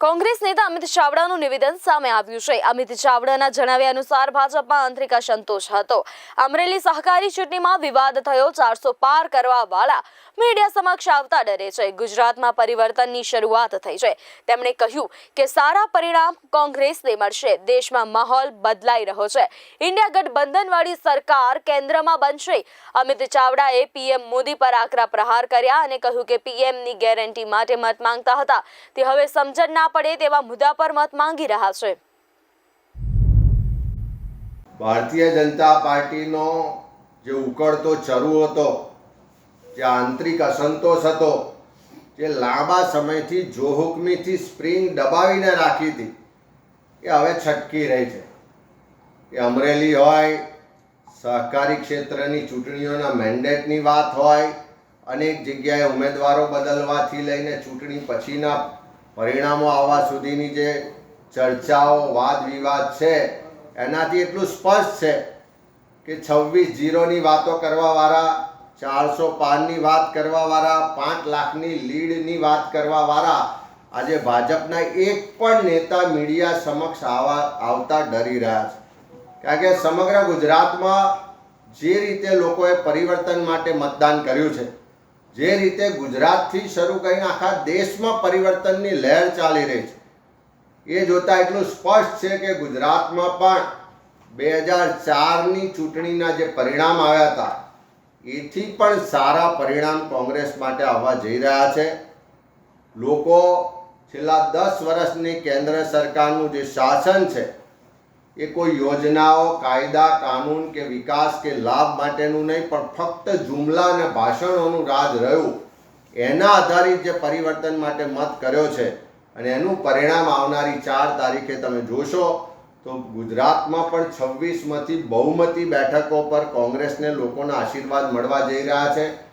કોંગ્રેસ નેતા અમિત ચાવડાનું નિવેદન સામે આવ્યું છે. અમિત ચાવડાના જણાવ્યા અનુસાર ભાજપમાં આંતરિક અસંતોષ હતો. અમરેલી સહકારી ચૂંટણીમાં વિવાદ થયો, ચારસો પાર કરવા વાળા મીડિયા સમક્ષ આવતા ડરે છે. ગુજરાતમાં પરિવર્તનની શરૂઆત થઈ છે. તેમણે કહ્યું કે સારા પરિણામ કોંગ્રેસને મળશે. દેશમાં માહોલ બદલાઈ રહ્યો છે. ઇન્ડિયા ગઠબંધનવાળી સરકાર કેન્દ્રમાં બનશે. અમિત ચાવડાએ પીએમ મોદી પર આકરા પ્રહાર કર્યા અને કહ્યું કે પીએમની ગેરંટી માટે મત માંગતા હતા. તે હવે સમજણ ના પડે તેવા મુદ્દા પર મત માંગી રહ્યા છે. ભારતીય જનતા પાર્ટીનો જે ઉકળતો ચરુ હતો, જે આંતરિક અસંતોષ હતો, જે લાંબા સમયથી જોહુકમીથી સ્પ્રિંગ દબાવીને રાખી હતી, એ હવે છટકી રહી છે. એ અમરેલી હોય, સહકારી ક્ષેત્રની ચૂંટણીઓના મેન્ડેટની વાત હોય, અનેક જગ્યાએ ઉમેદવારો બદલવાથી લઈને ચૂંટણી પછીના પરિણામો આવવા સુધીની જે ચર્ચાઓ, વાદ વિવાદ છે, એનાથી એટલું સ્પષ્ટ છે કે છવ્વીસ જીરોની વાતો કરવાવાળા, ચારસો પારની વાત કરવાવાળા, પાંચ લાખની લીડની વાત કરવાવાળા, આજે ભાજપના એક પણ નેતા મીડિયા સમક્ષ આવા, આવતા ડરી રહ્યા છે. કારણ કે સમગ્ર ગુજરાતમાં જે રીતે લોકોએ પરિવર્તન માટે મતદાન કર્યું છે જે રીતે ગુજરાતથી શરૂ કરીને આખા દેશમાં પરિવર્તનની લહેર ચાલી રહી છે. એ જોતાં એટલું સ્પષ્ટ છે કે ગુજરાતમાં પણ બે હજાર ચારની ચૂંટણીના જે પરિણામ આવ્યા હતા, એથી પણ સારા પરિણામ કોંગ્રેસ માટે આવવા જઈ રહ્યા છે. લોકો છેલ્લા દસ વર્ષની કેન્દ્ર સરકારનું જે શાસન છે એ કોઈ યોજનાઓ, કાયદા, કાનૂન કે વિકાસ કે લાભ માટેનું નહીં, પણ ફક્ત જુમલા અને ભાષણોનું રાજ રહ્યું. એના આધારિત જે પરિવર્તન માટે મત કર્યો છે અને એનું પરિણામ આવનારી ચાર તારીખે તમે જોશો, તો ગુજરાતમાં પણ છવ્વીસમાંથી બહુમતી બેઠકો પર કોંગ્રેસને લોકોના આશીર્વાદ મળવા જઈ રહ્યા છે.